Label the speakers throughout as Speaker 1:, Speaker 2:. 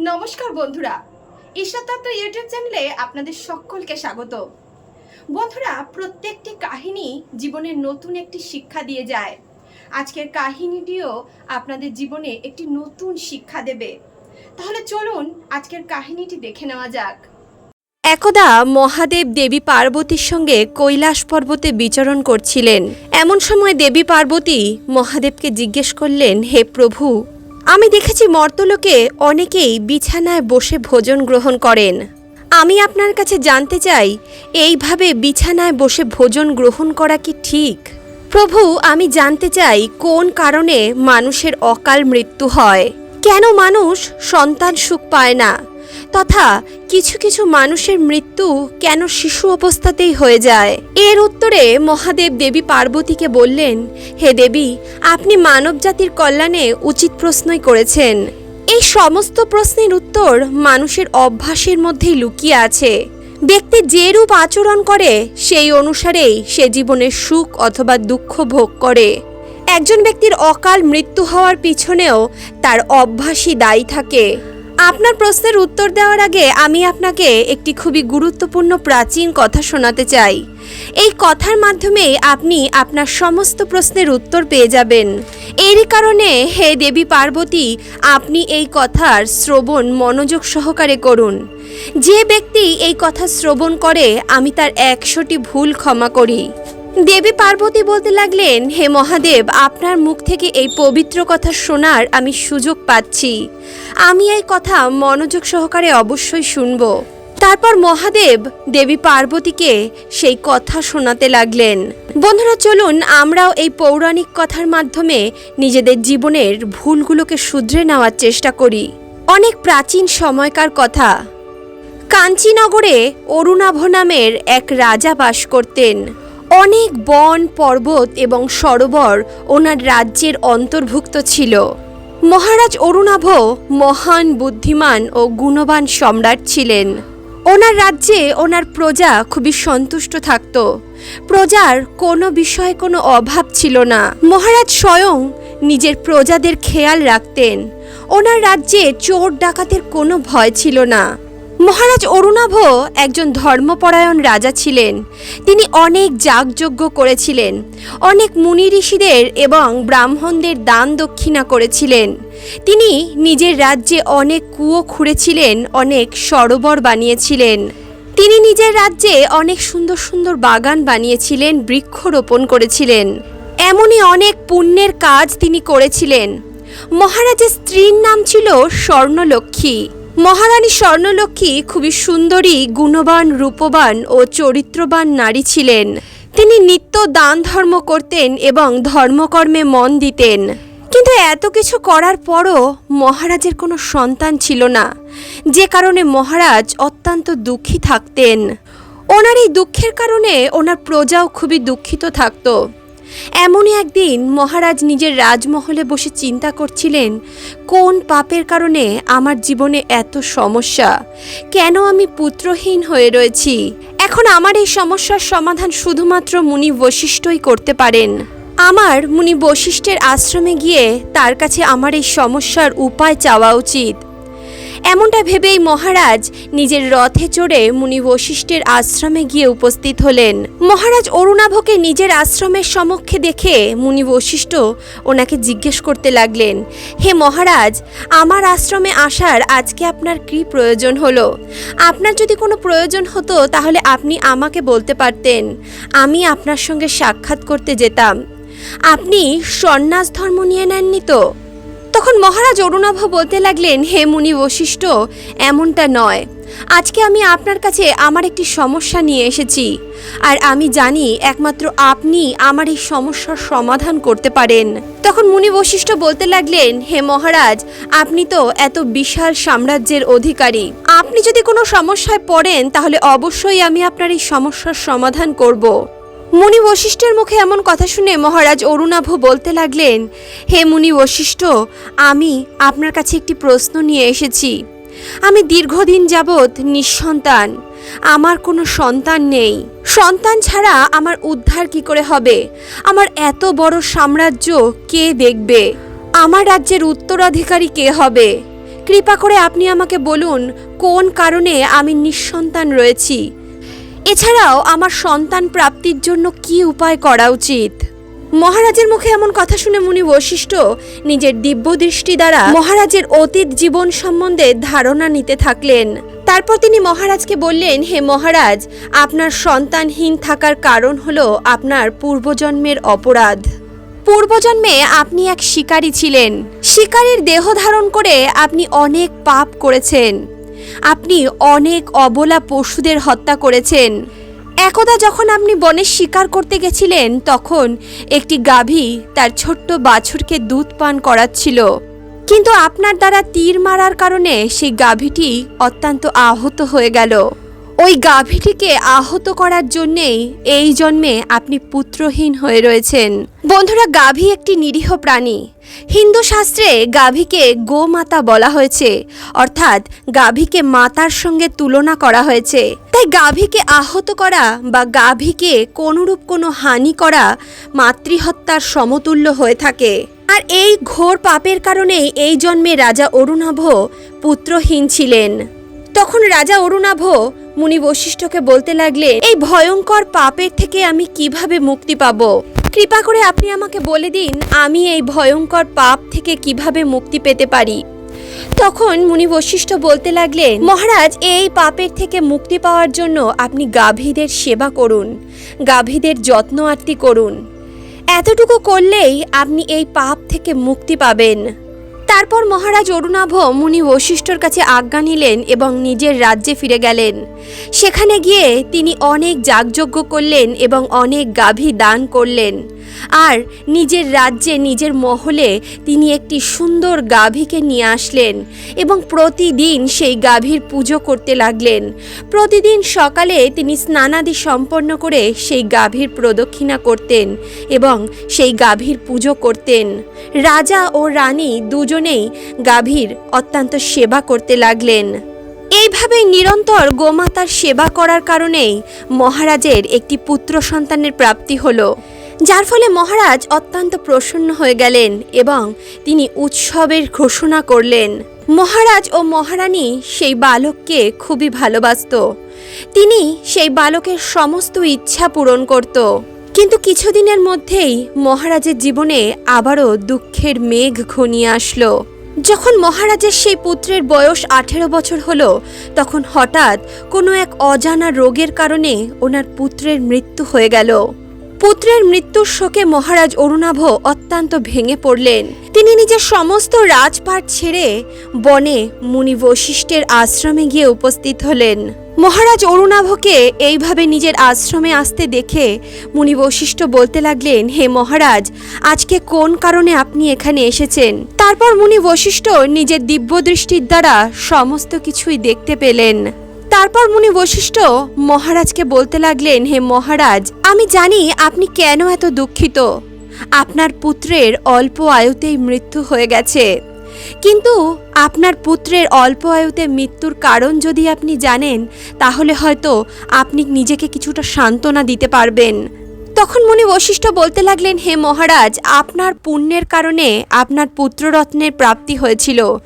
Speaker 1: নমস্কার বন্ধুরা। ঈশ্বরতত্ত্ব ইউটিউব চ্যানেলে আপনাদের সকলকে স্বাগত। বন্ধুরা, প্রত্যেকটি কাহিনী জীবনের নতুন একটি শিক্ষা দিয়ে যায়। আজকের কাহিনীটিও আপনাদের জীবনে একটি নতুন শিক্ষা দেবে। তাহলে চলুন আজকের কাহিনীটি দেখে নেওয়া যাক।
Speaker 2: একদা মহাদেব দেবী পার্বতীর সঙ্গে কৈলাস পর্বতে বিচরণ করছিলেন। এমন সময় দেবী পার্বতী মহাদেবকে জিজ্ঞেস করলেন, হে প্রভু আমি দেখেছি মর্তলোকে অনেকেই বিছানায় বসে ভোজন গ্রহণ করেন। আমি আপনার কাছে জানতে চাই, এইভাবে বিছানায় বসে ভোজন গ্রহণ করা কি ঠিক? প্রভু, আমি জানতে চাই, কোন কারণে মানুষের অকাল মৃত্যু হয়? কেন মানুষ সন্তান সুখ পায় না? তথা কিছু কিছু মানুষের মৃত্যু কেন শিশু অবস্থাতেই হয়ে যায়? এর উত্তরে মহাদেব দেবী পার্বতীকে বললেন, হে দেবী, আপনি মানব জাতির কল্যাণে উচিত প্রশ্নই করেছেন। এই সমস্ত প্রশ্নের উত্তর মানুষের অভ্যাসের মধ্যেই লুকিয়ে আছে। ব্যক্তি যেরূপ আচরণ করে, সেই অনুসারেই সে জীবনের সুখ অথবা দুঃখ ভোগ করে। একজন ব্যক্তির অকাল মৃত্যু হওয়ার পিছনেও তার অভ্যাসই দায়ী থাকে। আপনার প্রশ্নের উত্তর দেওয়ার আগে আমি আপনাকে একটি খুবই গুরুত্বপূর্ণ প্রাচীন কথা শোনাতে চাই। এই কথার মাধ্যমে আপনি আপনার সমস্ত প্রশ্নের উত্তর পেয়ে যাবেন। এরই কারণে হে দেবী পার্বতী, আপনি এই কথার শ্রবণ মনোযোগ সহকারে করুন। যে ব্যক্তি এই কথা শ্রবণ করে, আমি তার একশোটি ভুল ক্ষমা করি। দেবী পার্বতী বলতে লাগলেন, হে মহাদেব, আপনার মুখ থেকে এই পবিত্র কথা শোনার আমি সুযোগ পাচ্ছি। আমি এই কথা মনোযোগ সহকারে অবশ্যই শুনব। তারপর মহাদেব দেবী পার্বতীকে সেই কথা শোনাতে লাগলেন। বন্ধুরা, চলুন, আমরাও এই পৌরাণিক কথার মাধ্যমে নিজেদের জীবনের ভুলগুলোকে শুধরে নেওয়ার চেষ্টা করি। অনেক প্রাচীন সময়কার কথা। কাঞ্চীনগরে অরুণাভ নামের এক রাজা বাস করতেন। অনেক বন, পর্বত এবং সরোবর ওনার রাজ্যের অন্তর্ভুক্ত ছিল। মহারাজ অরুণাভ মহান বুদ্ধিমান ও গুণবান সম্রাট ছিলেন। ওনার রাজ্যে ওনার প্রজা খুবই সন্তুষ্ট থাকত। প্রজার কোনো বিষয়ে কোনো অভাব ছিল না। মহারাজ স্বয়ং নিজের প্রজাদের খেয়াল রাখতেন। ওনার রাজ্যে চোর ডাকাতের কোনো ভয় ছিল না। মহারাজ অরুণাভ একজন ধর্মপরায়ণ রাজা ছিলেন। তিনি অনেক যাগযজ্ঞ করেছিলেন, অনেক মুনি ঋষিদের এবং ব্রাহ্মণদের দান দক্ষিণা করেছিলেন। তিনি নিজের রাজ্যে অনেক কুয়ো খুঁড়েছিলেন, অনেক সরোবর বানিয়েছিলেন। তিনি নিজের রাজ্যে অনেক সুন্দর সুন্দর বাগান বানিয়েছিলেন, বৃক্ষরোপণ করেছিলেন। এমনই অনেক পুণ্যের কাজ তিনি করেছিলেন। মহারাজের স্ত্রীর নাম ছিল স্বর্ণলক্ষ্মী। মহারানী স্বর্ণলক্ষ্মী খুবই সুন্দরী, গুণবান, রূপবান ও চরিত্রবান নারী ছিলেন। তিনি নিত্য দান ধর্ম করতেন এবং ধর্মকর্মে মন দিতেন। কিন্তু এত কিছু করার পরও মহারাজের কোনো সন্তান ছিল না। যে কারণে মহারাজ অত্যন্ত দুঃখী থাকতেন। ওনার এই দুঃখের কারণে ওনার প্রজাও খুবই দুঃখিত থাকতো। এমনই একদিন মহারাজ নিজের রাজমহলে বসে চিন্তা করছিলেন, কোন পাপের কারণে আমার জীবনে এত সমস্যা? কেন আমি পুত্রহীন হয়ে রয়েছি? এখন আমার এই সমস্যার সমাধান শুধুমাত্র মুনি বশিষ্ঠই করতে পারেন। আমার মুনি বশিষ্ঠের আশ্রমে গিয়ে তার কাছে আমার এই সমস্যার উপায় চাওয়া উচিত। এমনটা ভেবেই মহারাজ নিজের রথে চড়ে মুনি বশিষ্ঠের আশ্রমে গিয়ে উপস্থিত হলেন। মহারাজ অরুণাভকে নিজের আশ্রমের সমক্ষে দেখে মুনি বশিষ্ঠ ওনাকে জিজ্ঞেস করতে লাগলেন, হে মহারাজ, আমার আশ্রমে আসার আজকে আপনার কী প্রয়োজন হলো? আপনার যদি কোনো প্রয়োজন হতো তাহলে আপনি আমাকে বলতে পারতেন। আমি আপনার সঙ্গে সাক্ষাৎ করতে যেতাম। আপনি সন্ন্যাস ধর্ম নিয়ে নেননি তো? তখন মহারাজ অরুণাভ বলতে লাগলেন, হে মুনি বশিষ্ঠ, এমনটা নয়। আজকে আমি আপনার কাছে আমার একটি সমস্যা নিয়ে এসেছি। আর আমি জানি একমাত্র আপনি আমার এই সমস্যার সমাধান করতে পারেন। তখন মুনি বশিষ্ঠ বলতে লাগলেন, হে মহারাজ, আপনি তো এত বিশাল সাম্রাজ্যের অধিকারী। আপনি যদি কোনো সমস্যায় পড়েন, তাহলে অবশ্যই আমি আপনার এই সমস্যার সমাধান করব। মুনি বশিষ্ঠের মুখে এমন কথা শুনে মহারাজ অরুণাভ বলতে লাগলেন, হে মুনি বশিষ্ঠ, আমি আপনার কাছে একটি প্রশ্ন নিয়ে এসেছি। আমি দীর্ঘদিন যাবৎ নিঃসন্তান, আমার কোনো সন্তান নেই। সন্তান ছাড়া আমার উদ্ধার কি করে হবে? আমার এত বড় সাম্রাজ্য কে দেখবে? আমার রাজ্যের উত্তরাধিকারী কে হবে? কৃপা করে আপনি আমাকে বলুন, কোন কারণে আমি নিঃসন্তান রয়েছি? এছাড়াও আমার সন্তান প্রাপ্তির জন্য কি উপায় করা উচিত? মহারাজের মুখে এমন কথা শুনে মুনি বশিষ্ঠ নিজের দিব্য দৃষ্টি দ্বারা মহারাজের অতীত জীবন সম্বন্ধে ধারণা নিতে থাকলেন। তারপর তিনি মহারাজকে বললেন, হে মহারাজ, আপনার সন্তানহীন থাকার কারণ হলো আপনার পূর্বজন্মের অপরাধ। পূর্বজন্মে আপনি এক শিকারী ছিলেন। শিকারীর দেহ ধারণ করে আপনি অনেক পাপ করেছেন। আপনি অনেক অবলা পশুদের হত্যা করেছেন। একদা যখন আপনি বনে শিকার করতে গেছিলেন, তখন একটি গাভী তার ছোট্ট বাছুরকে দুধ পান করাচ্ছিল। কিন্তু আপনার দ্বারা তীর মারার কারণে সেই গাভীটি অত্যন্ত আহত হয়ে গেল। ওই গাভীটিকে আহত করার জন্যেই এই জন্মে আপনি পুত্রহীন হয়ে রয়েছেন। বন্ধুরা, গাভী একটি নিরীহ প্রাণী। হিন্দু শাস্ত্রে গাভীকে গোমাতা বলা হয়েছে। অর্থাৎ গাভীকে মাতার সঙ্গে তুলনা করা হয়েছে। তাই গাভীকে আহত করা বা গাভীকে কোনরূপ কোনো হানি করা মাতৃহত্যার সমতুল্য হয়ে থাকে। আর এই ঘোর পাপের কারণেই এই জন্মে রাজা অরুণাভ পুত্রহীন ছিলেন। তখন রাজা অরুণাভ মুনি বশিষ্ঠকে বলতে লাগলেন এই ভয়ঙ্কর পাপের থেকে আমি কীভাবে মুক্তি পাব? কৃপা করে আপনি আমাকে বলে দিন, আমি এই ভয়ঙ্কর পাপ থেকে কীভাবে মুক্তি পেতে পারি? তখন মুনি বশিষ্ঠ বলতে লাগলেন মহারাজ, এই পাপের থেকে মুক্তি পাওয়ার জন্য আপনি গাভীদের সেবা করুন, গাভীদের যত্ন আত্তি করুন। এতটুকু করলেই আপনি এই পাপ থেকে মুক্তি পাবেন। তারপর মহারাজ অরুণাভ মুনি বশিষ্ঠর কাছে আজ্ঞা নিলেন এবং নিজের রাজ্যে ফিরে গেলেন। সেখানে গিয়ে তিনি অনেক যাগযজ্ঞ করলেন এবং অনেক গাভী দান করলেন। আর নিজের রাজ্যে, নিজের মহলে তিনি একটি সুন্দর গাভীকে নিয়ে আসলেন এবং প্রতিদিন সেই গাভীর পুজো করতে লাগলেন। প্রতিদিন সকালে তিনি স্নানাদি সম্পন্ন করে সেই গাভীর প্রদক্ষিণা করতেন এবং সেই গাভীর পুজো করতেন। রাজা ও রানী দুজনেই গাভীর অত্যন্ত সেবা করতে লাগলেন। এইভাবে নিরন্তর গোমাতার সেবা করার কারণেই মহারাজের একটি পুত্র সন্তানের প্রাপ্তি হলো। যার ফলে মহারাজ অত্যন্ত প্রসন্ন হয়ে গেলেন এবং তিনি উৎসবের ঘোষণা করলেন। মহারাজ ও মহারানী সেই বালককে খুবই ভালোবাসত। তিনি সেই বালকের সমস্ত ইচ্ছা পূরণ করত। কিন্তু কিছুদিনের মধ্যেই মহারাজের জীবনে আবারও দুঃখের মেঘ ঘনিয়ে আসলো। যখন মহারাজের সেই পুত্রের বয়স আঠেরো বছর হলো, তখন হঠাৎ কোনো এক অজানা রোগের কারণে ওনার পুত্রের মৃত্যু হয়ে গেল। পুত্রের মৃত্যুর শোকে মহারাজ অরুণাভ অত্যন্ত ভেঙে পড়লেন। তিনি নিজের সমস্ত রাজপাট ছেড়ে বনে মুনি বশিষ্ঠের আশ্রমে গিয়ে উপস্থিত হলেন। মহারাজ অরুণাভকে এইভাবে নিজের আশ্রমে আসতে দেখে মুনি বশিষ্ঠ বলতে লাগলেন, হে মহারাজ, আজকে কোন কারণে আপনি এখানে এসেছেন? তারপর মুনি বশিষ্ঠ নিজের দিব্য দৃষ্টির দ্বারা সমস্ত কিছুই দেখতে পেলেন। তারপর মুনি বৈশিষ্ট্য মহারাজকে বলতে লাগলেন, হে মহারাজ, আমি জানি আপনি কেন এত দুঃখিত। আপনার পুত্রের অল্প আয়ুতেই মৃত্যু হয়ে গেছে। কিন্তু আপনার পুত্রের অল্প আয়ুতে মৃত্যুর কারণ যদি আপনি জানেন, তাহলে হয়তো আপনি নিজেকে কিছুটা সান্ত্বনা দিতে পারবেন। তখন মুনি বশিষ্ঠ বলতে লাগলেন, হে মহারাজ, আপনার পুণ্যের কারণে আপনার পুত্ররত্নের প্রাপ্তি হয়েছিল।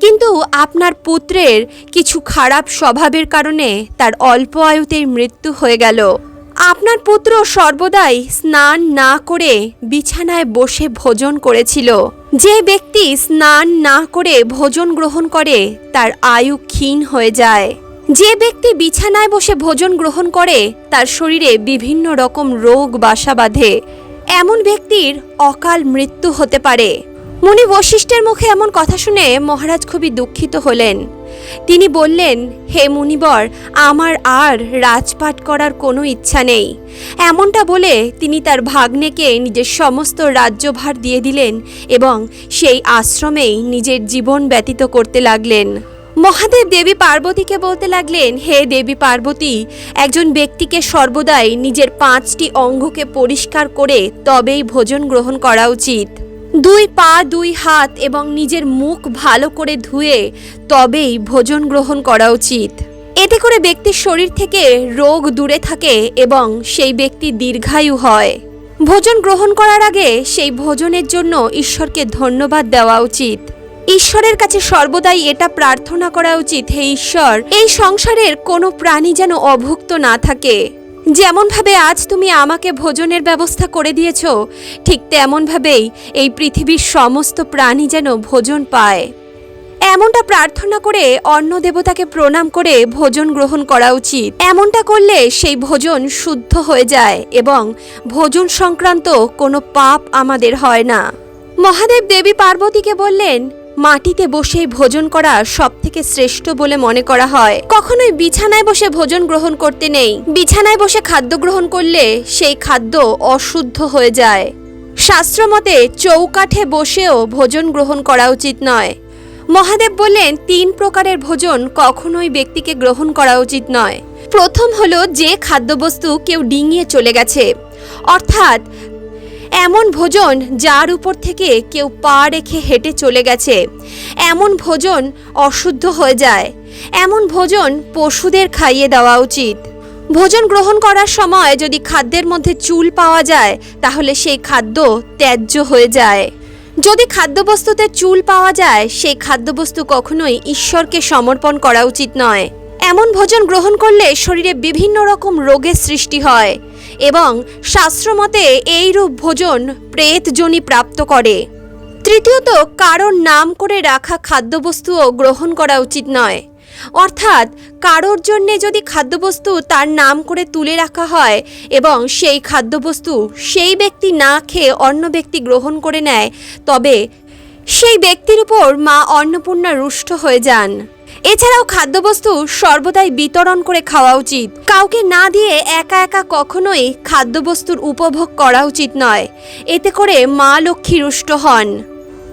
Speaker 2: কিন্তু আপনার পুত্রের কিছু খারাপ স্বভাবের কারণে তার অল্প আয়ুতেই মৃত্যু হয়ে গেল। আপনার পুত্র সর্বদাই স্নান না করে বিছানায় বসে ভোজন করেছিল। যে ব্যক্তি স্নান না করে ভোজন গ্রহণ করে, তার আয়ু ক্ষীণ হয়ে যায়। যে ব্যক্তি বিছানায় বসে ভোজন গ্রহণ করে, তার শরীরে বিভিন্ন রকম রোগ, বাসা বাঁধে। এমন ব্যক্তির অকাল মৃত্যু হতে পারে। মুনি বশিষ্ঠের মুখে এমন কথা শুনে মহারাজ খুবই দুঃখিত হলেন। তিনি বললেন, হে মুনিবর, আমার আর রাজপাট করার কোনো ইচ্ছা নেই। এমনটা বলে তিনি তার ভাগ্নেকে নিজের সমস্ত রাজ্যভার দিয়ে দিলেন এবং সেই আশ্রমেই নিজের জীবন ব্যতীত করতে লাগলেন। মহাদেব দেবী পার্বতীকে বলতে লাগলেন, হে দেবী পার্বতী, একজন ব্যক্তিকে সর্বদাই নিজের পাঁচটি অঙ্গকে পরিষ্কার করে তবেই ভোজন গ্রহণ করা উচিত। দুই পা, দুই হাত এবং নিজের মুখ ভালো করে ধুয়ে তবেই ভোজন গ্রহণ করা উচিত। এতে করে ব্যক্তির শরীর থেকে রোগ দূরে থাকে এবং সেই ব্যক্তি দীর্ঘায়ু হয়। ভোজন গ্রহণ করার আগে সেই ভোজনের জন্য ঈশ্বরকে ধন্যবাদ দেওয়া উচিত। ঈশ্বরের কাছে সর্বদাই এটা প্রার্থনা করা উচিত, হে ঈশ্বর, এই সংসারের কোনো প্রাণী যেন অভুক্ত না থাকে। যেমনভাবে আজ তুমি আমাকে ভোজনের ব্যবস্থা করে দিয়েছ, ঠিক তেমনভাবেই এই পৃথিবীর সমস্ত প্রাণী যেন ভোজন পায়। এমনটা প্রার্থনা করে অন্য দেবতাকে প্রণাম করে ভোজন গ্রহণ করা উচিত। এমনটা করলে সেই ভোজন শুদ্ধ হয়ে যায় এবং ভোজন সংক্রান্ত কোনো পাপ আমাদের হয় না। মহাদেব দেবী পার্বতীকে বললেন মাটিতে বসেই ভোজন করা সব থেকে শ্রেষ্ঠ বলে মনে করা হয়। কখনোই বিছানায় বসে ভোজন গ্রহণ করতে নেই। বিছানায় বসে খাদ্য গ্রহণ করলে সেই খাদ্য অশুদ্ধ হয়ে যায়। শাস্ত্রমতে চৌকাঠে বসেও ভোজন গ্রহণ করা উচিত নয়। মহাদেব বললেন, তিন প্রকারের ভোজন কখনোই ব্যক্তিকে গ্রহণ করা উচিত নয়। প্রথম হলো যে খাদ্যবস্তু কেউ ডিঙিয়ে চলে গেছে। অর্থাৎ এমন ভোজন যার উপর থেকে কেউ পা রেখে হেঁটে চলে গেছে। এমন ভোজন অশুদ্ধ হয়ে যায়। এমন ভোজন পশুদের খাইয়ে দেওয়া উচিত। ভোজন গ্রহণ করার সময় যদি খাদ্যের মধ্যে চুল পাওয়া যায়, তাহলে সেই খাদ্য ত্যায্য হয়ে যায়। যদি খাদ্যবস্তুতে চুল পাওয়া যায়, সেই খাদ্যবস্তু কখনোই ঈশ্বরকে সমর্পণ করা উচিত নয়। এমন ভোজন গ্রহণ করলে শরীরে বিভিন্ন রকম রোগের সৃষ্টি হয়। এবং শাস্ত্রমতে এইরূপ ভোজন প্রেতজনি প্রাপ্ত করে। তৃতীয়ত, কারোর নাম করে রাখা খাদ্যবস্তুও গ্রহণ করা উচিত নয়। অর্থাৎ, কারোর জন্যে যদি খাদ্যবস্তু তার নাম করে তুলে রাখা হয় এবং সেই খাদ্যবস্তু সেই ব্যক্তি না খেয়ে অন্য ব্যক্তি গ্রহণ করে নেয়, তবে সেই ব্যক্তির উপর মা অন্নপূর্ণা রুষ্ট হয়ে যান। এছাড়াও খাদ্যবস্তু সর্বদাই বিতরণ করে খাওয়া উচিত। কাউকে না দিয়ে একা একা কখনোই খাদ্যবস্তুর উপভোগ করা উচিত নয়। এতে করে মা লক্ষ্মী রুষ্ট হন।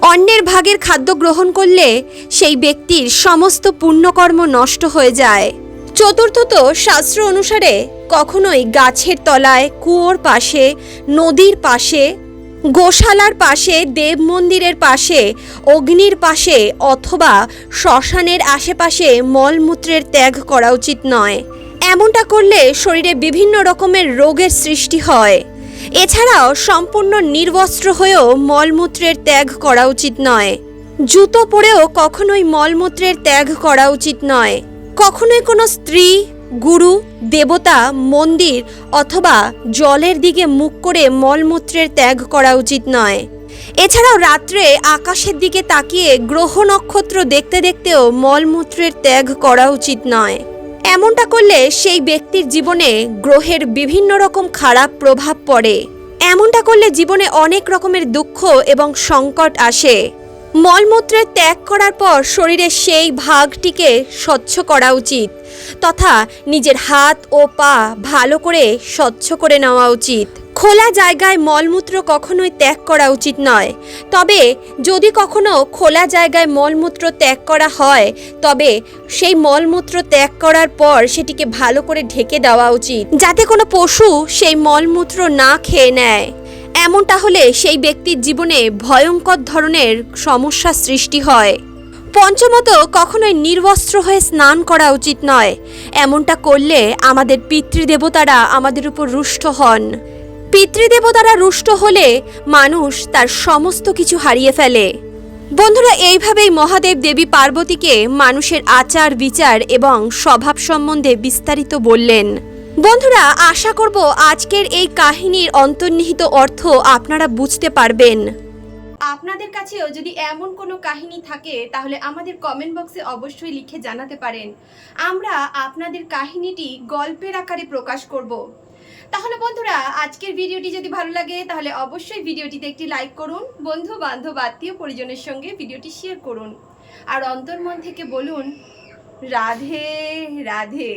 Speaker 2: অন্যের ভাগের খাদ্য গ্রহণ করলে সেই ব্যক্তির সমস্ত পুণ্যকর্ম নষ্ট হয়ে যায়। চতুর্থত শাস্ত্র অনুসারে কখনোই গাছের তলায় কুয়োর পাশে, নদীর পাশে গোশালার পাশে, দেব মন্দিরের পাশে, অগ্নির পাশে অথবা শ্মশানের আশেপাশে মলমূত্রের ত্যাগ করা উচিত নয়। এমনটা করলে শরীরে বিভিন্ন রকমের রোগের সৃষ্টি হয়। এছাড়াও সম্পূর্ণ নির্বস্ত্র হয়েও মলমূত্রের ত্যাগ করা উচিত নয়। জুতো পরেও কখনোই মলমূত্রের ত্যাগ করা উচিত নয়। কখনোই কোনো স্ত্রী গুরু, দেবতা, মন্দির অথবা জলের দিকে মুখ করে মলমূত্রের ত্যাগ করা উচিত নয়। এছাড়াও রাত্রে আকাশের দিকে তাকিয়ে গ্রহ নক্ষত্র দেখতে দেখতেও মলমূত্রের ত্যাগ করা উচিত নয়। এমনটা করলে সেই ব্যক্তির জীবনে গ্রহের বিভিন্ন রকম খারাপ প্রভাব পড়ে। এমনটা করলে জীবনে অনেক রকমের দুঃখ এবং সংকট আসে। মলমূত্রের ত্যাগ করার পর শরীরের সেই ভাগটিকে স্বচ্ছ করা উচিত, তথা নিজের হাত ও পা ভালো করে স্বচ্ছ করে নেওয়া উচিত। খোলা জায়গায় মলমূত্র কখনোই ত্যাগ করা উচিত নয়। তবে যদি কখনো খোলা জায়গায় মলমূত্র ত্যাগ করা হয়, তবে সেই মলমূত্র ত্যাগ করার পর সেটিকে ভালো করে ঢেকে দেওয়া উচিত। যাতে কোনো পশু সেই মলমূত্র না খেয়ে নেয়। এমনটা হলে সেই ব্যক্তির জীবনে ভয়ঙ্কর ধরনের সমস্যা সৃষ্টি হয়। পঞ্চমত, কখনোই নির্বস্ত্র হয়ে স্নান করা উচিত নয়। এমনটা করলে আমাদের পিতৃদেবতারা আমাদের উপর রুষ্ট হন। পিতৃদেবতারা রুষ্ট হলে মানুষ তার সমস্ত কিছু হারিয়ে ফেলে। বন্ধুরা, এইভাবেই মহাদেব দেবী পার্বতীকে মানুষের আচার বিচার এবং স্বভাব সম্বন্ধে বিস্তারিত বললেন। বন্ধুরা, আশা করব আজকের এই কাহিনীর অন্তর্নিহিত অর্থ আপনারা বুঝতে পারবেন।
Speaker 1: আপনাদের কাছেও যদি এমন কোনো কাহিনী থাকে, তাহলে আমাদের কমেন্ট বক্সে অবশ্যই লিখে জানাতে পারেন। আমরা আপনাদের কাহিনীটি গল্পের আকারে প্রকাশ করব। তাহলে বন্ধুরা, আজকের ভিডিওটি যদি ভালো লাগে, তাহলে অবশ্যই ভিডিওটিতে একটি লাইক করুন বন্ধু বান্ধব আত্মীয় পরিজনের সঙ্গে ভিডিওটি শেয়ার করুন। আর অন্তর্মন থেকে বলুন, রাধে রাধে।